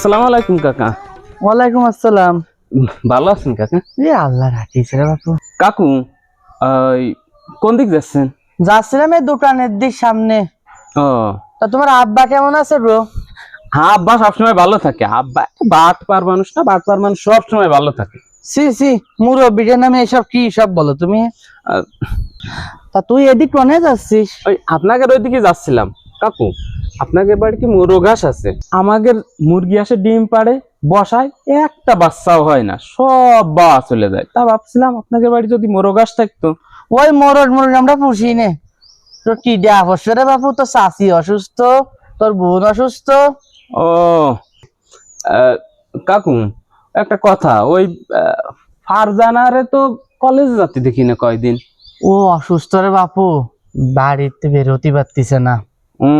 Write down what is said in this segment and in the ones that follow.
আসসালামু আলাইকুম কাকা। ওয়ালাইকুম আসসালাম। ভালো আছেন কাকা? এ আল্লাহ রাখিস রে বাপু। কাকু ওই, কোন দিক যাচ্ছেন? যাচ্ছিলাম এই দোকানের দিক সামনে। ও। তা তোমার আব্বা কেমন আছে ব্রো হ্যাঁ আব্বা সবসময় ভালো থাকে। আব্বা বাট পার মানুষ না বাট পার মানুষ সবসময় ভালো থাকে। সি সি মুরব্বীর নামে এসব কি সব বলো তুমি? তা তুই এদিক কোনে যাচ্ছিস? ওই আপনাদের ওইদিকে যাচ্ছিলাম। কাকু আপনাদের বাড়ি কি মুরো ঘাস আছে? আমাদের মুরগি আসে ডিম পাড়ে বসায় একটা বাচ্চাও হয় না সব বা চলে যায়। তা ভাবছিলাম আপনাদের বাড়ি যদি মোরো ঘাস থাকতো। ওই মরড মরড আমরা পুষি নে। তোর কি দেয়া অবশ্য রে বাপু তোর চাষি অসুস্থ তোর বোন অসুস্থ। ও কাকু একটা কথা ওই ফারজানারে তো কলেজে যাতে দেখি না কয়দিন। ও অসুস্থ রে বাপু বাড়িতে বেরোতে পারতিছে না। ও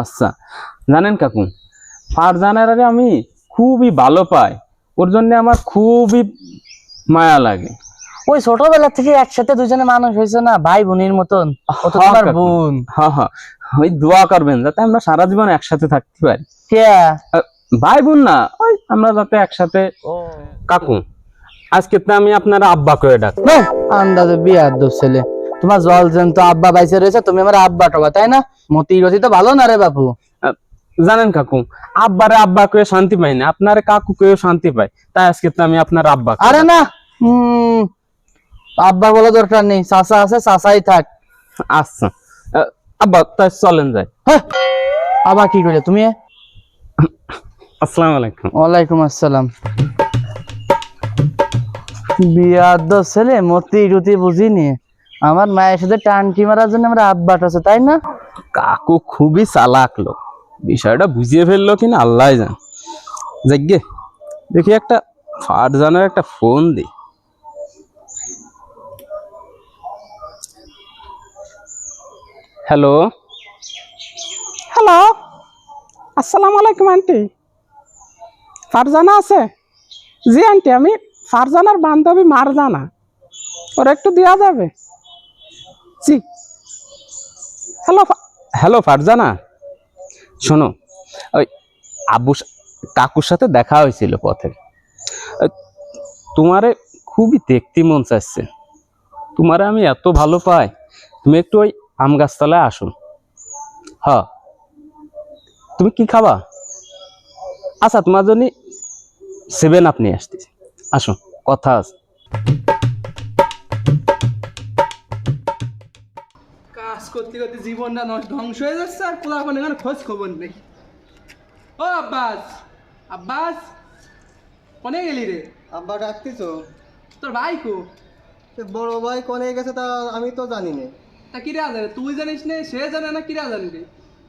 আচ্ছা। জানেন কাকু ফারজানারে আমি খুবই ভালো পাই। ওর জন্য আমার খুবই মায়া লাগে। ওই ছোটবেলা থেকে একসাথে দুজনে মানুষ হয়েছে না ভাই বোনের মতন হ্যাঁ, তোমার বোন। হ্যাঁ হ্যাঁ। ওই দোয়া করবেন যাতে আমরা সারা জীবন একসাথে থাকতে পারি। ভাই বোন না ওই আমরা যাতে একসাথে কাকু আজকে তো আমি আপনার আব্বা করে ডাক। আন্দাজে বিয়ার দোষ ছেলে। তোমার জল জন্ত আব্বা বাইসে রয়েছে তুমি আমার আব্বা টবা তাই না? মতি গতি তো ভালো না রে বাপু? জানেন কাকু আব্বারে আব্বা কয়ে শান্তি পাই না আপনারে কাকু কেউ শান্তি পায় তাই আজকে তো আমি আপনার আব্বা আরে না আব্বা বলা দরকার নেই চাষা আছে চাষাই থাক। আচ্ছা আব্বা তাই চলেন যাই। হ্যাঁ, আবার কি করে তুমি? আসসালামু আলাইকুম। ওয়ালাইকুম আসসালাম। বিয়ার দোষ ছেলে মতি রুতি বুঝিনি। আমার মায়ের সাথে টানটি মারার জন্য আমার আব্বাটা আছে তাই না? কাকু খুবই চালাক লোক। বিষয়টা বুঝিয়ে ফেলল কিনা আল্লাহ জান। যাগ্গে দেখি একটা ফারজানের একটা ফোন দি। হ্যালো? হ্যালো। আসসালামু আলাইকুম আন্টি। ফারজানা আছে? জি আন্টি আমি ফারজানার বান্ধবী মারজানা। ওর একটু দেওয়া যাবে? জি হ্যালো হ্যালো ফারজানা। শোনো, ওই আব্বু কাকুর সাথে দেখা হয়েছিল পথে। তোমারে খুবই দেখতে মন চাচ্ছে তোমারে আমি এত ভালো পাই। তুমি একটু ওই আম গাছতলায় আসো। হ। তুমি কি খাবা? আচ্ছা তোমার জন্য সেভেন আপনি আসতেছি। আসো, কথা আছে। করতে করতে জীবনটা নষ্ট ধ্বংস হয়ে যাচ্ছে আর পোলা এখন খোঁজ খবর নেই। ও আব্বাস আব্বাস কোনে গেলি রে? আব্বা ডাকতিস তোর ভাই কো? বড় ভাই কোনে গেছে তা আমি তো জানি না। তা কিরা জানে তুই জানিস না সে জানে না কিরা জানবি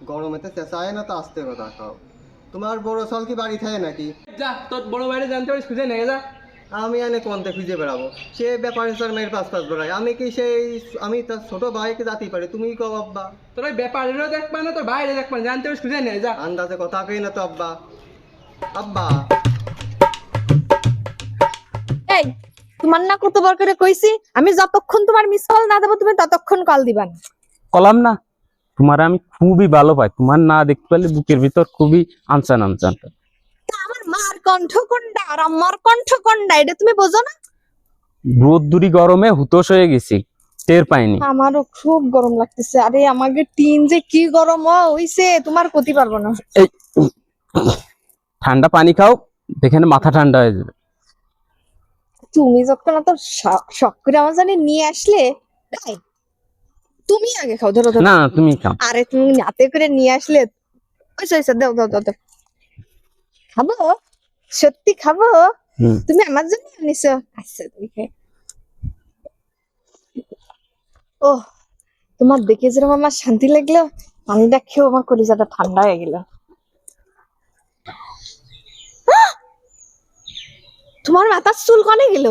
গরমেতে চেঁচায় না তো আসতে কথা তোমার বড় সল কি বাড়ি থাকে নাকি? যা তোর বড় ভাইরে জানতে পারিস খুঁজে নিয়ে যা। আমি এনে কোনতে খুঁজে বেড়াবো। সে ব্যাপারে স্যার মেয়ের পাশ পাশ বেড়ায় আমি কি সেই আমি তার ছোট ভাইকে জাতি পারি? তুমি কও আব্বা। তোর ওই ব্যাপারেরও দেখবা না তোর বাইরে দেখবা না জানতে খুঁজে নিয়ে যা। আন্দাজে কথা কই না তো আব্বা। আব্বা। এই তোমার না কতবার করে কইছি আমি যতক্ষণ তোমার মিস কল না দেবো তুমি ততক্ষণ কল দিবা না। কলাম না তোমার আমি খুবই ভালো পাই। তোমার না দেখতে পেলে বুকের ভিতর খুবই আনচান আনচান। তা আমার মার কণ্ঠ কোনটা আর আমার কণ্ঠ কোনটা এটা তুমি বোঝো না? রোদ্দুরি গরমে হুতোষ হয়ে গেছি টের পাইনি। আমারও খুব গরম লাগতেছে। আরে আমাকে টিন যে কি গরম হইছে তোমার ক্ষতি পারব না। এই ঠান্ডা পানি খাও দেখেন মাথা ঠান্ডা হয়ে যাবে। তুমি যখন এত শখ করে আমার জানি নিয়ে আসলে তুমি আগে খাও ধরো না তুমি খাও। আরে তুমি হাতে করে নিয়ে আসলে ওইসা দাও দাও দাও দাও। খাব? সত্যি খাব? তুমি আমার জন্য আনিছো? আচ্ছা তুমি ও তোমার দেখে যেরকম আমার শান্তি লাগল পানিটা খেয়েও আমার কলিজাটা ঠান্ডা হয়ে গেল! তোমার মাথার চুল কনে গেল?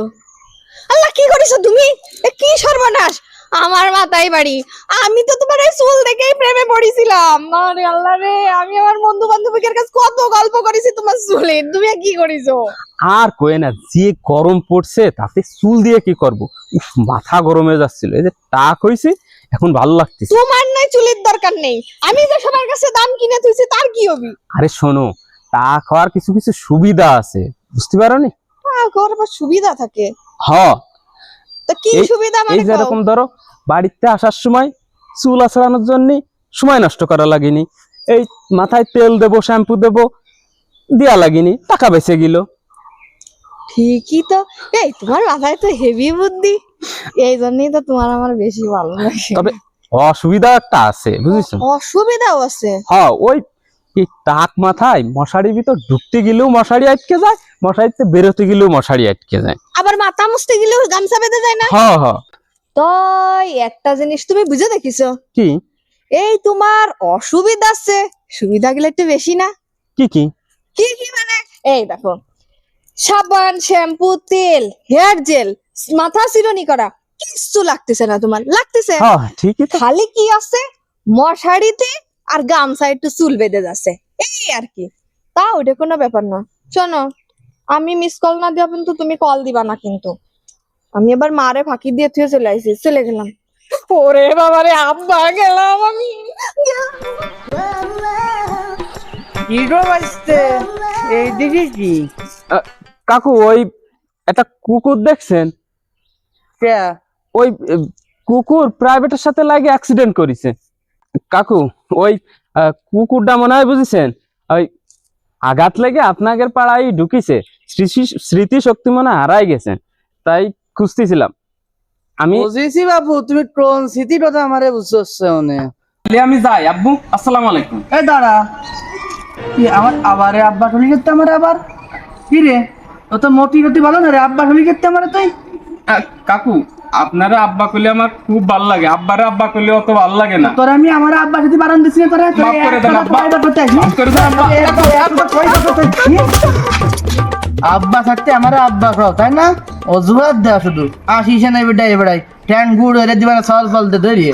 আল্লাহ কি করেছ তুমি? এ কি সর্বনাশ? আমার মাথায় বাড়ি। আমি তো তোমার এই চুল দেখেই প্রেমে পড়েছিলাম। আরে আল্লাহ রে আমি আমার বন্ধু বান্ধবীদের কাছে কত গল্প করেছি তোমার চুলে। তুমি কি করেছ? আর কয়ে না যে গরম পড়ছে তাতে চুল দিয়ে কি করব? উফ মাথা গরম হয়ে যাচ্ছিল। এই যে টাক হয়েছে এখন ভালো লাগতেছে। তোমার নাই চুলের দরকার নেই। আমি যে সবার কাছে দাম কিনে তুইছি তার কি হবে? আরে শোনো তা খাওয়ার কিছু কিছু সুবিধা আছে। বুঝতে পারো নি ঘর আবার সুবিধা থাকে? হ তো কি সুবিধা মানে যেরকম ধরো বাড়িতে আসার সময় চুল আছড়ানোর জন্য সময় নষ্ট করা লাগেনি। এই মাথায় তেল দেবো শ্যাম্পু দেবো দেয়া লাগেনি টাকা বেঁচে গেল। ঠিকই তো। এই তোমার মাথায় তো হেভি বুদ্ধি। এই জন্যই তো তোমার আমার বেশি ভালো লাগে। তবে অসুবিধা একটা আছে বুঝেছ? অসুবিধাও আছে। হ্যাঁ ওই এই টাক মাথায় মশারি ভিতর ঢুকতে গেলেও মশারি আটকে যায় মশারিতে বেরোতে গেলেও মশারি আটকে যায়। আবার মাথা মুছতে গেলেও গামছা বেঁধে যায় না? হ্যাঁ হ্যাঁ। তো একটা জিনিস তুমি বুঝে দেখিছো? কি? এই তোমার অসুবিধা আছে সুবিধা গুলো একটু বেশি না? কি কি? কি কি মানে? এই দেখো সাবান শ্যাম্পু তেল হেয়ার জেল মাথা চিরনি করা কিচ্ছু লাগতেছে না তোমার লাগতেছে। হ্যাঁ ঠিকই তো। খালি কি আছে? মশারিতে আর গামছা একটু চুল বেঁধে যাচ্ছে। এই আর কি। তা ওটা কোনো ব্যাপার না। শোনো আমি মিস কল না দেওয়া কিন্তু তুমি কল দিবা না কিন্তু। আমি এবার মারে ফাঁকি দিয়ে থুয়ে চলে আসি চলে গেলাম। ওরে বাবা রে আব্বা গেলাম আমি। এইদিকে কি? কাকু ওই একটা কুকুর দেখছেন? কে? ওই কুকুর প্রাইভেটের সাথে লাগে অ্যাক্সিডেন্ট করেছে। কাকু ওই কুকুরটা মনে হয় বুঝেছেন? ওই আঘাত লেগে আপনাদের পাড়ায় ঢুকিছে। স্মৃতি স্মৃতি শক্তি মনে হারাই গেছে তাই খুঁজতেছিলাম। আমি বুঝেছি বাবু তুমি কোন স্মৃতি কথা আমারে বুঝছ মনে আমি যাই আব্বু। আসসালামু আলাইকুম। এই দাঁড়া। কি আমার আবার আব্বা ঠলি করতে আমার আবার? কি রে? ও তো মোটি গতি ভালো না রে আব্বা ঠলি করতে আমার তুই? কাকু আপনারা আব্বা করলে আমার খুব ভালো লাগে। আব্বারে আব্বা করলে অত ভালো লাগে না। তোর আমি আমার আব্বা যদি বারণ দিছি না তোরা মাফ করে দেন, আব্বা। মাফ করে দেন, আব্বা। থাকতে আমার আব্বা খাও তাই না? অজুহাত দেওয়া শুধু। আসিস না এবার বেডাই। ট্যান গুড় হয়ে দিবা না সল ফল দিয়ে ধরিয়ে।